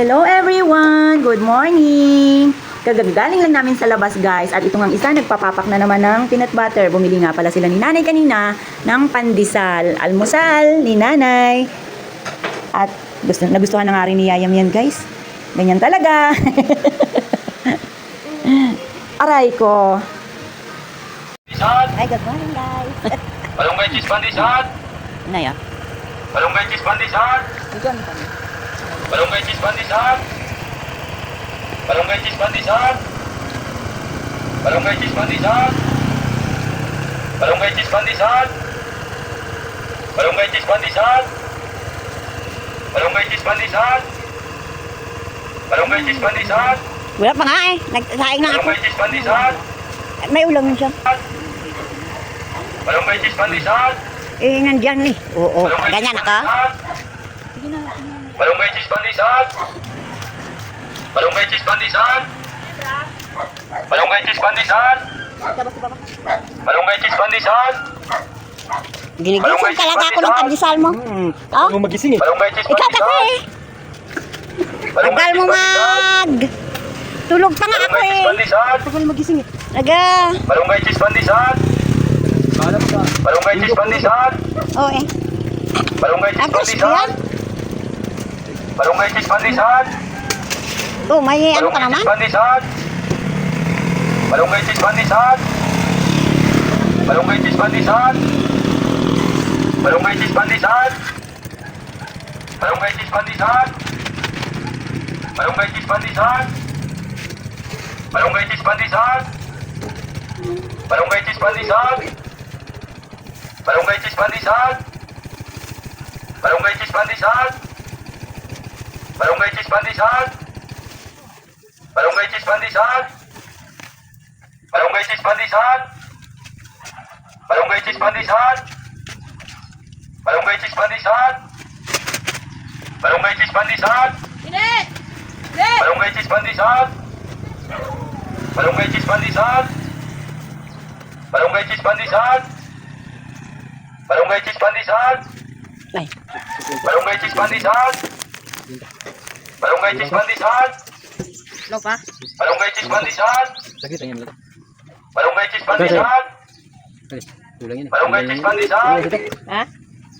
Hello everyone! Good morning! Kagagaling lang namin sa labas guys at itong ang isa nagpapapak na naman ng peanut butter. Bumili nga pala sila ni nanay kanina ng pandesal. Almusal ni nanay. At gusto, nagustuhan na nga rin ni Yayam yan guys. Ganyan talaga. Aray ko. Ay, good morning guys. balonggay cheese pandesal, Nay ah. balonggay cheese pandesal, Barangay Sis Bandisan. Barangay Sis Bandisan. Barangay Sis Bandisan. Barangay Sis Bandisan. Barangay Sis Bandisan. Barangay Sis Bandisan. Barangay Sis Wala pa nga eh. Nagsaing na ako. Barangay Cisbandisan. May ulam siya. Barangay Sis Bandisan. Eh, nandyan eh. Oo, oo. Ganyan ako. Ganyan ako. Malunggay cheese pandisan. Malunggay cheese pandisan. Malunggay cheese pandisan. Malunggay cheese pandisan. Ginigising talaga ako ng pandisal mo. Hmm. Oh? Ano magising eh? Ikaw kasi eh. Tagal mo mag... Tulog pa nga ako eh. Tagal magising eh. Aga. Malunggay cheese pandisan. Malunggay cheese pandisan. Oo eh. Malunggay cheese pandisan cheese pandesal, Oh, may ano ka naman? cheese pandesal, balonggay cheese pandesal, balonggay cheese pandesal, balonggay cheese pandesal, balonggay cheese pandesal, balonggay cheese pandesal, balonggay cheese Barangay Chispandisan! Barangay Chispandisan! Barangay Chispandisan! Barangay Chispandisan! Barangay Chispandisan! Barangay Chispandisan! Init! Init! Barangay Chispandisan! Barangay Chispandisan! Barangay Chispandisan! Barangay Chispandisan! Barangay Chispandisan! Barangay Chispandisan! Barangay Chispandisan! Lo pa? Barangay Chispandisan! Sakit ang yan. Barangay Chispandisan! Kulang yan. Barangay Chispandisan! Ha?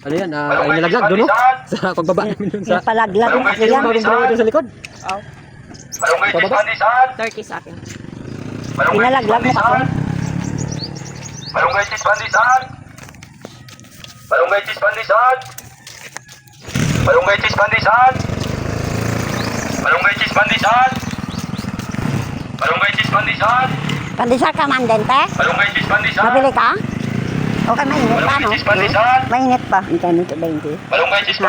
Ano yan? Uh, ay nalaglag doon no? Sa pagbaba namin doon sa... Palaglag yung kasi yan. Barangay Chispandisan! sa likod? Oo. Barangay Chispandisan! 30 sa akin. Pinalaglag mo ako. Barangay Chispandisan! Barangay Chispandisan! Barangay Chispandisan! Barangay Chis Bandisan. Barangay Chis Bandisan. Bandisan ka man din, te? Barangay Chis Bandisan. Mabili ka? Okay, mainit pa, no? Mainit pa. Ang kanito ba hindi? Barangay Chis